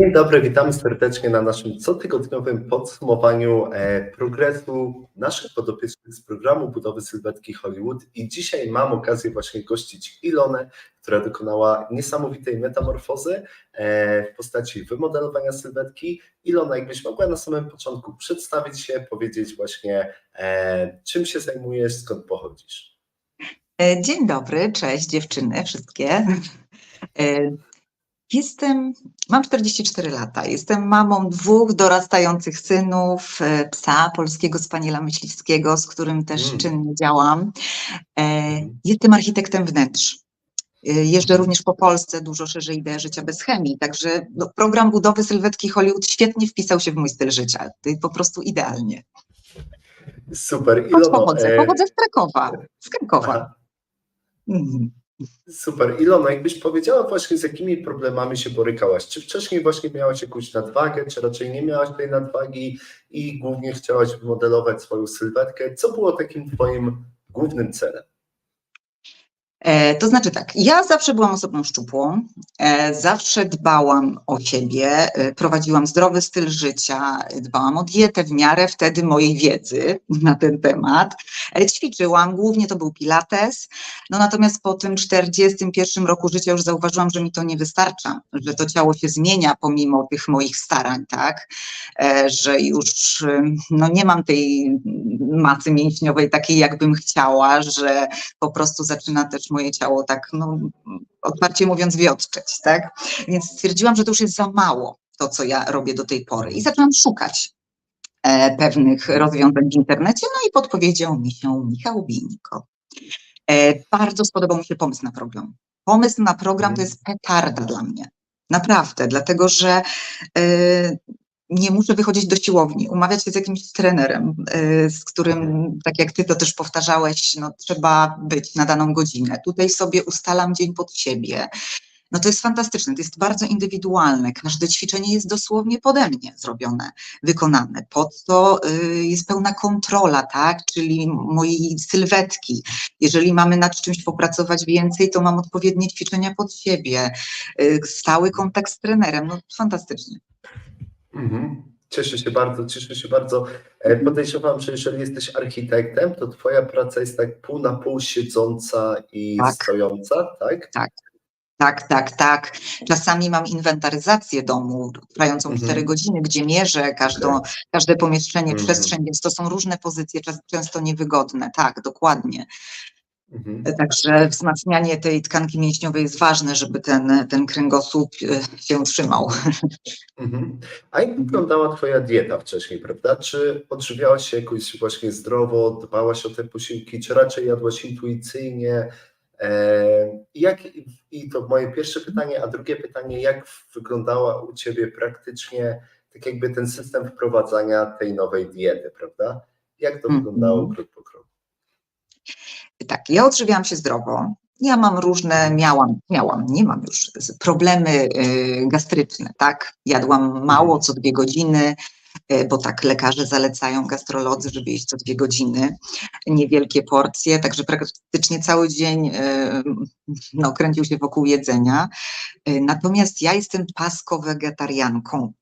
Dzień dobry, witamy serdecznie na naszym cotygodniowym podsumowaniu e, progresu naszych podopiecznych z programu budowy sylwetki Hollywood i dzisiaj mam okazję właśnie gościć Ilonę, która dokonała niesamowitej metamorfozy e, w postaci wymodelowania sylwetki. Ilona, jakbyś mogła na samym początku przedstawić się, powiedzieć właśnie e, czym się zajmujesz, skąd pochodzisz. Dzień dobry, cześć dziewczyny wszystkie. Jestem, mam 44 lata, jestem mamą dwóch dorastających synów, e, psa polskiego spaniela myśliwskiego, z którym też Mm. czynnie działam. E, Mhm. Jestem architektem wnętrz. E, Jeżdżę również po Polsce, dużo szerzej ideę życia bez chemii, także no, program budowy sylwetki Hollywood świetnie wpisał się w mój styl życia, po prostu idealnie. Super, Ilono. pochodzę, pochodzę z Krakowa, z Krakowa. Mhm. Super. Ilona, jakbyś powiedziała właśnie z jakimi problemami się borykałaś? Czy wcześniej właśnie miałaś jakąś nadwagę, czy raczej nie miałaś tej nadwagi i głównie chciałaś wymodelować swoją sylwetkę? Co było takim twoim głównym celem? E, To znaczy tak, ja zawsze byłam osobą szczupłą, e, zawsze dbałam o siebie, e, prowadziłam zdrowy styl życia, dbałam o dietę w miarę wtedy mojej wiedzy na ten temat. Ćwiczyłam, głównie to był pilates, no natomiast po tym 41 roku życia już zauważyłam, że mi to nie wystarcza, że to ciało się zmienia pomimo tych moich starań, tak, że już no nie mam tej masy mięśniowej takiej, jakbym chciała, że po prostu zaczyna też moje ciało tak, no, otwarcie mówiąc, wiotczeć, tak? Więc stwierdziłam, że to już jest za mało, to co ja robię do tej pory i zaczęłam szukać e, pewnych rozwiązań w internecie, no i podpowiedział mi się Michał Bińko. E, bardzo spodobał mi się pomysł na program. Pomysł na program to jest petarda dla mnie. Naprawdę, dlatego że e, nie muszę wychodzić do siłowni, umawiać się z jakimś trenerem, y, z którym, tak jak ty to też powtarzałeś, no, trzeba być na daną godzinę. Tutaj sobie ustalam dzień pod siebie. No to jest fantastyczne, to jest bardzo indywidualne. Każde ćwiczenie jest dosłownie pode mnie zrobione, wykonane. Pod to y, jest pełna kontrola, tak? Czyli mojej sylwetki. Jeżeli mamy nad czymś popracować więcej, to mam odpowiednie ćwiczenia pod siebie. Y, stały kontakt z trenerem. No fantastycznie. Mhm. Cieszę się bardzo, cieszę się bardzo. E, Podejrzewam, że jeżeli jesteś architektem, to twoja praca jest tak pół na pół siedząca i Tak. stojąca, tak? Tak, tak, tak. Czasami mam inwentaryzację domu trwającą Mhm. 4 godziny, gdzie mierzę każdą, każde pomieszczenie, Mhm. przestrzeń, więc to są różne pozycje, często niewygodne. Tak, dokładnie. Mhm. Także wzmacnianie tej tkanki mięśniowej jest ważne, żeby ten, ten kręgosłup e, się trzymał. Mhm. A jak wyglądała Twoja dieta wcześniej, prawda? Czy odżywiałaś się jakoś właśnie zdrowo, dbałaś o te posiłki, czy raczej jadłaś intuicyjnie? E, Jak, I to moje pierwsze pytanie, a drugie pytanie, jak wyglądała u Ciebie praktycznie tak jakby ten system wprowadzania tej nowej diety, prawda? Jak to Mhm. wyglądało krok po kroku? Tak, ja odżywiałam się zdrowo. Ja mam różne, miałam, miałam, nie mam już, problemy y, gastryczne, tak? Jadłam mało co dwie godziny, y, bo tak lekarze zalecają, gastrolodzy, żeby jeść co dwie godziny, niewielkie porcje, także praktycznie cały dzień y, no, kręcił się wokół jedzenia. Natomiast ja jestem pasko-wegetarianką.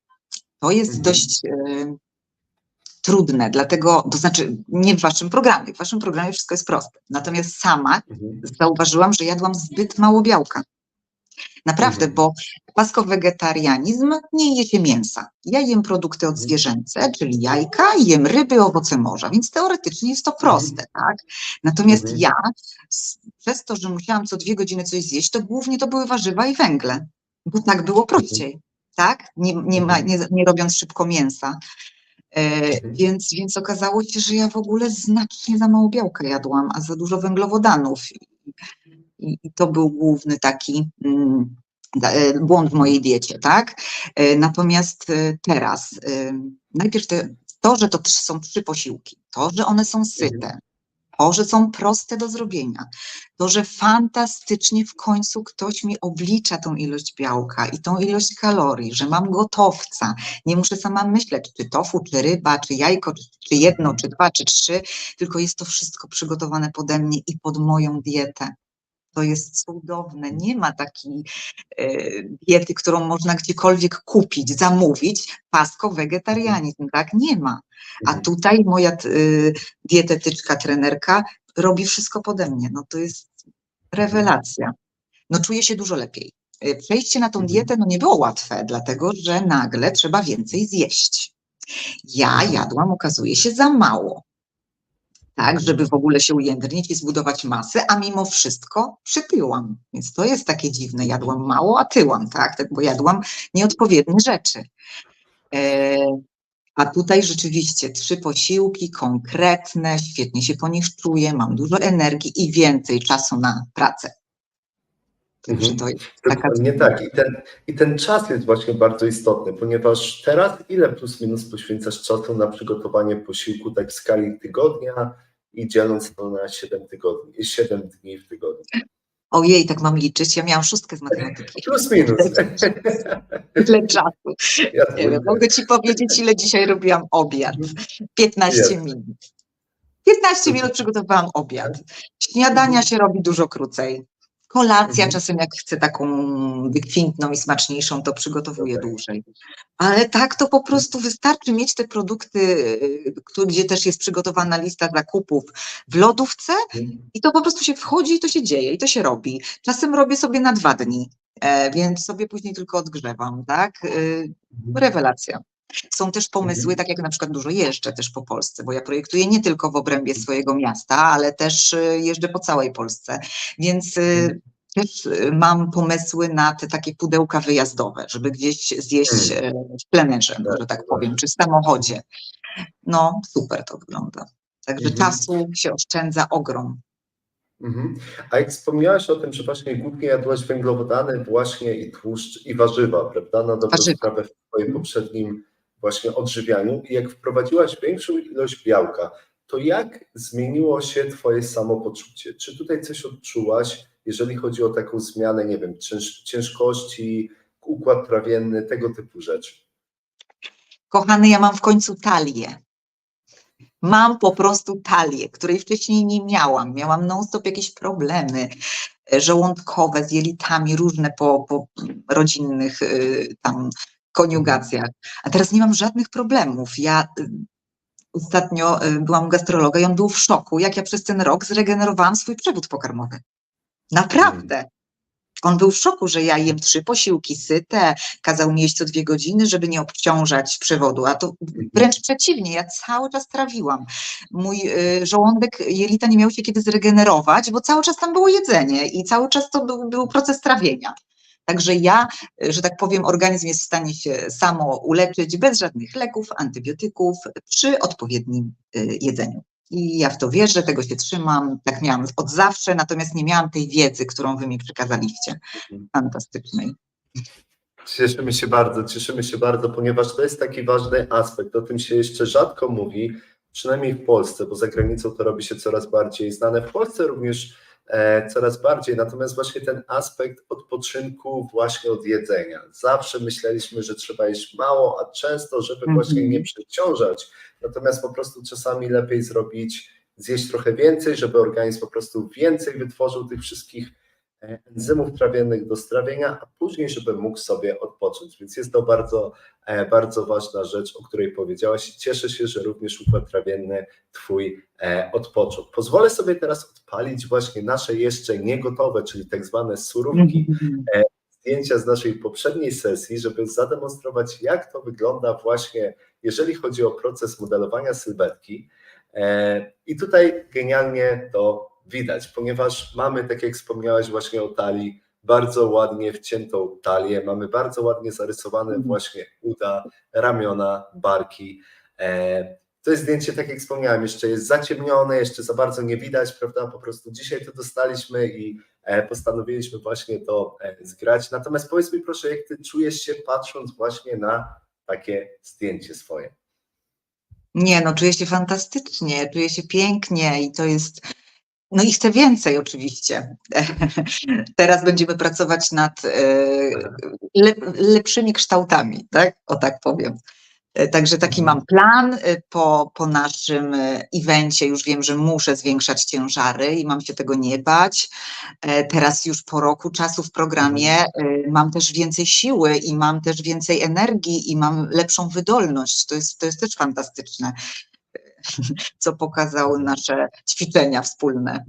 To jest Mhm. dość trudne, dlatego, to znaczy nie w waszym programie, w waszym programie wszystko jest proste. Natomiast sama Mhm. zauważyłam, że jadłam zbyt mało białka. Naprawdę, Mhm. bo pasko-wegetarianizm nie je się mięsa. Ja jem produkty Mhm. odzwierzęce, czyli jajka, jem ryby, owoce morza, więc teoretycznie jest to proste, tak? Natomiast Mhm. ja, przez to, że musiałam co dwie godziny coś zjeść, to głównie to były warzywa i węgle, bo tak było prościej, tak? Nie, nie, ma, Mhm. nie, nie robiąc szybko mięsa. E, Mhm. więc, więc okazało się, że ja w ogóle znacznie za mało białka jadłam, a za dużo węglowodanów. I, i to był główny taki mm, e, błąd w mojej diecie, tak? E, Natomiast teraz, najpierw te, to, że to trz- są trzy posiłki, to, że one są syte, to, że są proste do zrobienia, to, że fantastycznie w końcu ktoś mi oblicza tą ilość białka i tą ilość kalorii, że mam gotowca, nie muszę sama myśleć, czy tofu, czy ryba, czy jajko, czy, jedno, czy dwa, czy trzy, tylko jest to wszystko przygotowane pode mnie i pod moją dietę. To jest cudowne. Nie ma takiej e, diety, którą można gdziekolwiek kupić, zamówić. Pasko wegetarianizm, tak? Nie ma. A Mhm. tutaj moja y, dietetyczka, trenerka robi wszystko pode mnie. No to jest rewelacja. No czuję się dużo lepiej. Przejście na tą Mhm. dietę no nie było łatwe, dlatego że nagle trzeba więcej zjeść. Ja Mhm. jadłam, okazuje się, za mało. Tak, żeby w ogóle się ujędrnić i zbudować masę, a mimo wszystko przytyłam. Więc to jest takie dziwne. Jadłam mało, a tyłam, tak? tak bo jadłam nieodpowiednie rzeczy. E, a tutaj rzeczywiście trzy posiłki konkretne, świetnie się po nich czuję, mam dużo energii i więcej czasu na pracę. Także Mhm. to jest taka Dokładnie tak. I ten, I ten czas jest właśnie bardzo istotny, ponieważ teraz ile plus minus poświęcasz czasu na przygotowanie posiłku tak w skali tygodnia i dzieląc to na 7 tygodni, 7 dni w tygodniu. Ojej, tak mam liczyć. Ja miałam szóstkę z matematyki. Plus minus. Tyle czasu. Ja mogę ci powiedzieć, ile dzisiaj robiłam obiad. 15 Jest. minut. 15 minut przygotowałam obiad. Śniadania się robi dużo krócej. Kolacja Mhm. czasem jak chcę taką wykwintną i smaczniejszą, to przygotowuję dłużej. Ale tak to po prostu wystarczy mieć te produkty, y, gdzie też jest przygotowana lista zakupów w lodówce i to po prostu się wchodzi i to się dzieje i to się robi. Czasem robię sobie na dwa dni, e, więc sobie później tylko odgrzewam, tak? Y, Rewelacja. Są też pomysły, Mhm. tak jak na przykład dużo jeżdżę też po Polsce, bo ja projektuję nie tylko w obrębie swojego miasta, ale też y, jeżdżę po całej Polsce, więc y, Mhm. też y, mam pomysły na te takie pudełka wyjazdowe, żeby gdzieś zjeść e, w plenerze, Tak, że tak tak. powiem, czy w samochodzie. No, super to wygląda. Także Mhm. czasu się oszczędza ogrom. Mhm. A jak wspomniałaś o tym, że właśnie głównie jadłaś węglowodany właśnie i tłuszcz i warzywa, prawda, na dobrą Warzywa. sprawę w Twoim poprzednim właśnie odżywianiu i jak wprowadziłaś większą ilość białka, to jak zmieniło się Twoje samopoczucie? Czy tutaj coś odczułaś, jeżeli chodzi o taką zmianę, nie wiem, cięż, ciężkości, układ trawienny, tego typu rzeczy? Kochany, ja mam w końcu talię. Mam po prostu talię, której wcześniej nie miałam. Miałam non-stop jakieś problemy e, żołądkowe z jelitami, różne po, po rodzinnych y, tam koniugacjach. A teraz nie mam żadnych problemów. Ja y, ostatnio y, byłam u gastrologa i on był w szoku, jak ja przez ten rok zregenerowałam swój przewód pokarmowy. Naprawdę. On był w szoku, że ja jem trzy posiłki syte, kazał mi jeść co dwie godziny, żeby nie obciążać przewodu, a to wręcz przeciwnie, ja cały czas trawiłam. Mój y, żołądek, jelita nie miały się kiedy zregenerować, bo cały czas tam było jedzenie i cały czas to był, był proces trawienia. Także ja, y, że tak powiem, organizm jest w stanie się samo uleczyć bez żadnych leków, antybiotyków przy odpowiednim y, jedzeniu. I ja w to wierzę, tego się trzymam, tak miałam od zawsze, natomiast nie miałam tej wiedzy, którą wy mi przekazaliście. Fantastycznej. Cieszymy się bardzo, cieszymy się bardzo, ponieważ to jest taki ważny aspekt. O tym się jeszcze rzadko mówi, przynajmniej w Polsce, bo za granicą to robi się coraz bardziej znane. W Polsce również e, coraz bardziej, natomiast właśnie ten aspekt odpoczynku właśnie od jedzenia. Zawsze myśleliśmy, że trzeba jeść mało, a często, żeby Mhm. właśnie nie przeciążać. Natomiast po prostu czasami lepiej zrobić, zjeść trochę więcej, żeby organizm po prostu więcej wytworzył tych wszystkich e, enzymów trawiennych do strawienia, a później, żeby mógł sobie odpocząć. Więc jest to bardzo, e, bardzo ważna rzecz, o której powiedziałaś cieszę się, że również układ trawienny Twój e, odpoczął. Pozwolę sobie teraz odpalić właśnie nasze jeszcze niegotowe, czyli tak zwane surówki, zdjęcia z naszej poprzedniej sesji, żeby zademonstrować, jak to wygląda właśnie, jeżeli chodzi o proces modelowania sylwetki. E, I tutaj genialnie to widać, ponieważ mamy, tak jak wspomniałaś właśnie o talii, bardzo ładnie wciętą talię, mamy bardzo ładnie zarysowane właśnie uda, ramiona, barki. E, To jest zdjęcie, tak jak wspomniałem, jeszcze jest zaciemnione, jeszcze za bardzo nie widać, prawda? Po prostu dzisiaj to dostaliśmy i e, postanowiliśmy właśnie to e, zgrać. Natomiast powiedz mi proszę, jak ty czujesz się patrząc właśnie na takie zdjęcie swoje? Nie, no czuję się fantastycznie, czuję się pięknie i to jest. No i chcę więcej oczywiście. Teraz będziemy pracować nad e, le, lepszymi kształtami, tak? O tak powiem. E, Także taki Mhm. mam plan. E, Po, po naszym evencie już wiem, że muszę zwiększać ciężary i mam się tego nie bać. Teraz już po roku czasu w programie e, mam też więcej siły i mam też więcej energii i mam lepszą wydolność. To jest, to jest też fantastyczne, co pokazały nasze ćwiczenia wspólne.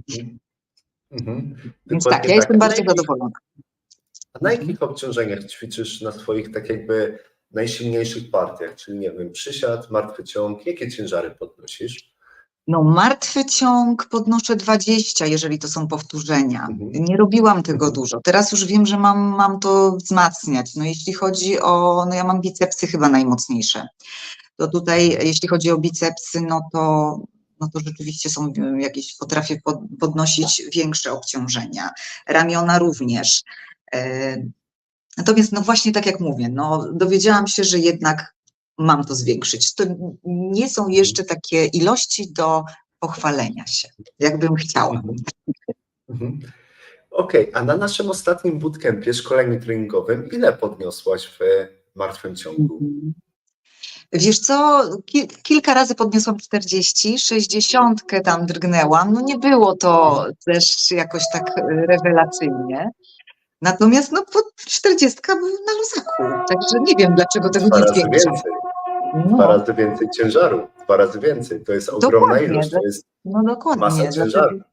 Mhm. Więc tak, ja jestem A bardzo zadowolona. A na jakich obciążeniach ćwiczysz na swoich tak jakby najsilniejszych partiach? Czyli nie wiem, przysiad, martwy ciąg, jakie ciężary podnosisz? No, martwy ciąg podnoszę 20, jeżeli to są powtórzenia. Mhm. Nie robiłam tego Mhm. dużo. Teraz już wiem, że mam, mam to wzmacniać. No, jeśli chodzi o, no ja mam bicepsy chyba najmocniejsze. To tutaj, jeśli chodzi o bicepsy, no to, no to rzeczywiście są y, jakieś, potrafię pod, podnosić większe obciążenia. Ramiona również. E, Natomiast, no właśnie tak jak mówię, no dowiedziałam się, że jednak mam to zwiększyć. To nie są jeszcze takie ilości do pochwalenia się, jakbym chciała. Mhm. Mhm. Okej, a na naszym ostatnim bootcampie, szkoleniu treningowym, ile podniosłaś w martwym ciągu? Mhm. Wiesz co, ki- kilka razy podniosłam 40, 60 tam drgnęłam. No nie było to też jakoś tak rewelacyjnie. Natomiast no pod 40 był na luzaku, także nie wiem dlaczego tego Dwa nie zwiększam. więcej, dwa No, razy więcej ciężaru, dwa razy więcej. To jest ogromna Dokładnie, ilość, to jest no dokładnie. masa ciężaru. dlatego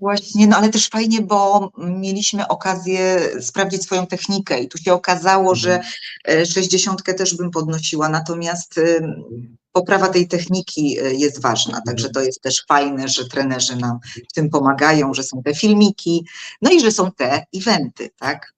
właśnie, no ale też fajnie, bo mieliśmy okazję sprawdzić swoją technikę i tu się okazało, że Mhm. e, 60 też bym podnosiła, natomiast em, poprawa tej techniki e, jest ważna, także to jest też fajne, że trenerzy nam w tym pomagają, że są te filmiki, no i że są te eventy, tak?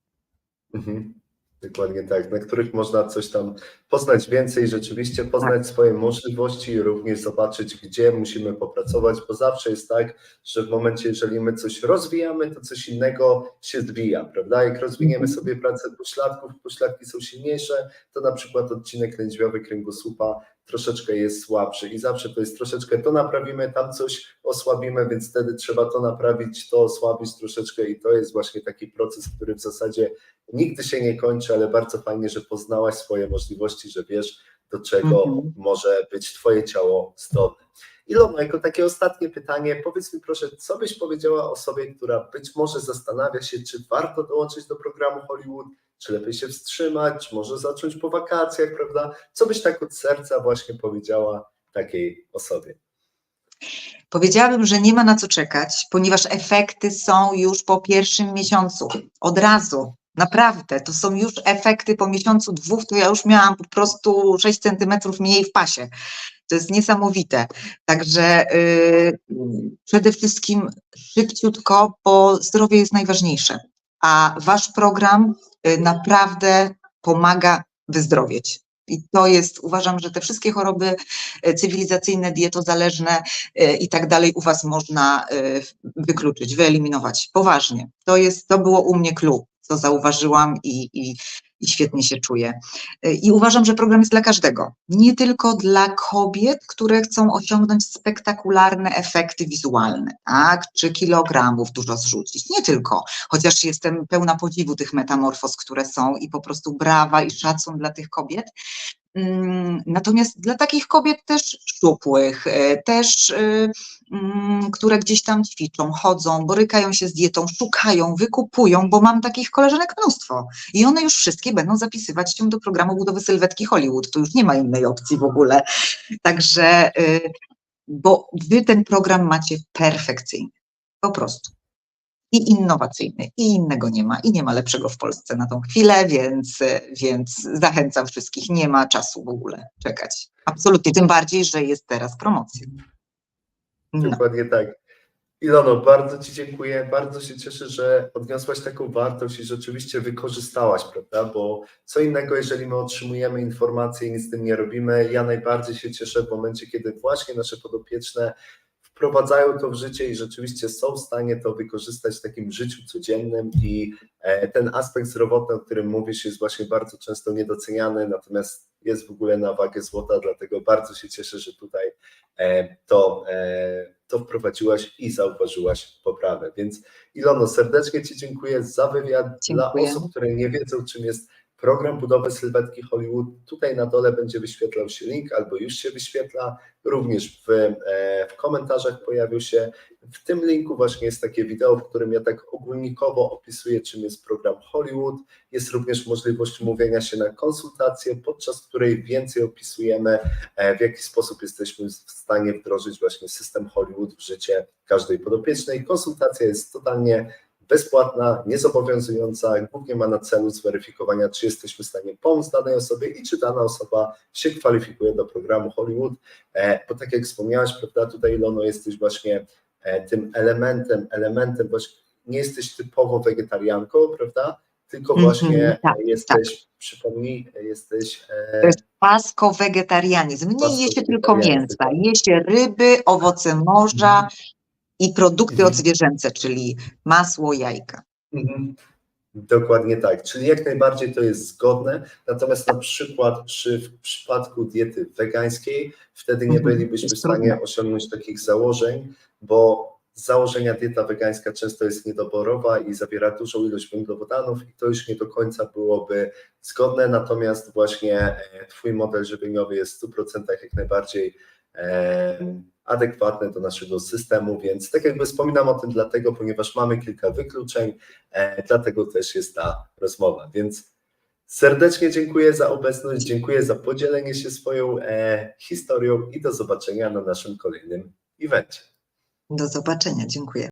Mhm. Dokładnie tak, na których można coś tam poznać więcej, rzeczywiście Tak. poznać swoje możliwości i również zobaczyć, gdzie musimy popracować, bo zawsze jest tak, że w momencie, jeżeli my coś rozwijamy, to coś innego się zwija, prawda? Jak rozwiniemy Mhm. sobie pracę pośladków, pośladki są silniejsze, to na przykład odcinek lędźwiowy kręgosłupa troszeczkę jest słabszy i zawsze to jest troszeczkę to naprawimy, tam coś osłabimy, więc wtedy trzeba to naprawić, to osłabić troszeczkę i to jest właśnie taki proces, który w zasadzie nigdy się nie kończy, ale bardzo fajnie, że poznałaś swoje możliwości, że wiesz, do czego Mhm. może być Twoje ciało zdolne. Ilono, jako takie ostatnie pytanie, powiedz mi proszę, co byś powiedziała osobie, która być może zastanawia się, czy warto dołączyć do programu Hollywood, czy lepiej się wstrzymać, może zacząć po wakacjach, prawda? Co byś tak od serca właśnie powiedziała takiej osobie? Powiedziałabym, że nie ma na co czekać, ponieważ efekty są już po pierwszym miesiącu, od razu. Naprawdę, to są już efekty po miesiącu, dwóch, to ja już miałam po prostu 6 centymetrów mniej w pasie. To jest niesamowite. Także yy, przede wszystkim szybciutko, bo zdrowie jest najważniejsze. A wasz program y, naprawdę pomaga wyzdrowieć. I to jest, uważam, że te wszystkie choroby y, cywilizacyjne, dietozależne y, i tak dalej u was można wykluczyć, wyeliminować. Poważnie. To jest, to było u mnie clue, co zauważyłam i, i, i świetnie się czuję. Y, I uważam, że program jest dla każdego. Nie tylko dla kobiet, które chcą osiągnąć spektakularne efekty wizualne, tak? Czy kilogramów dużo zrzucić. Nie tylko, chociaż jestem pełna podziwu tych metamorfoz, które są i po prostu brawa i szacun dla tych kobiet. Mm, Natomiast dla takich kobiet też szczupłych, e, też y, mm, które gdzieś tam ćwiczą, chodzą, borykają się z dietą, szukają, wykupują, bo mam takich koleżanek mnóstwo. I one już wszystkie będą zapisywać się do programu budowy sylwetki Hollywood. To już nie ma innej opcji w ogóle. Także, y, bo wy ten program macie perfekcyjny. Po prostu. I innowacyjny, i innego nie ma, i nie ma lepszego w Polsce na tą chwilę, więc, więc zachęcam wszystkich. Nie ma czasu w ogóle czekać. Absolutnie, tym bardziej, że jest teraz promocja. No. Dokładnie tak. Ilono, bardzo Ci dziękuję. Bardzo się cieszę, że odniosłaś taką wartość i rzeczywiście wykorzystałaś, prawda? Bo co innego, jeżeli my otrzymujemy informacje i nic z tym nie robimy. Ja najbardziej się cieszę w momencie, kiedy właśnie nasze podopieczne wprowadzają to w życie i rzeczywiście są w stanie to wykorzystać w takim życiu codziennym i e, ten aspekt zdrowotny, o którym mówisz, jest właśnie bardzo często niedoceniany, natomiast jest w ogóle na wagę złota, dlatego bardzo się cieszę, że tutaj e, to, e, to wprowadziłaś i zauważyłaś poprawę. Więc Ilono, serdecznie Ci dziękuję za wywiad. Dla Dziękuję. osób, które nie wiedzą, czym jest program budowy sylwetki Hollywood. Tutaj na dole będzie wyświetlał się link, albo już się wyświetla, również w, e, w komentarzach pojawił się. W tym linku właśnie jest takie wideo, w którym ja tak ogólnikowo opisuję, czym jest program Hollywood. Jest również możliwość umówienia się na konsultację, podczas której więcej opisujemy, e, w jaki sposób jesteśmy w stanie wdrożyć właśnie system Hollywood w życie każdej podopiecznej. Konsultacja jest totalnie bezpłatna, niezobowiązująca, głównie ma na celu zweryfikowania, czy jesteśmy w stanie pomóc danej osobie i czy dana osoba się kwalifikuje do programu Hollywood, E, bo tak jak wspomniałaś, prawda, tutaj Ilono jesteś właśnie e, tym elementem, elementem właśnie, nie jesteś typowo wegetarianką, prawda, tylko Mhm, właśnie tak, jesteś, przypomnij, jesteś e, To jest pasko-wegetarianizm. Nie je się tylko mięsa, je się ryby, owoce morza i produkty Mhm. odzwierzęce, czyli masło, jajka. Mhm. Dokładnie tak, czyli jak najbardziej to jest zgodne, natomiast na przykład przy, w przypadku diety wegańskiej wtedy nie Mhm, bylibyśmy w stanie osiągnąć takich założeń, bo z założenia dieta wegańska często jest niedoborowa i zawiera dużą ilość węglowodanów i to już nie do końca byłoby zgodne, natomiast właśnie e, Twój model żywieniowy jest w 100% jak najbardziej e, adekwatny do naszego systemu, więc tak jakby wspominam o tym dlatego, ponieważ mamy kilka wykluczeń, e, dlatego też jest ta rozmowa, więc serdecznie dziękuję za obecność, dziękuję za podzielenie się swoją e, historią i do zobaczenia na naszym kolejnym evencie. Do zobaczenia, dziękuję.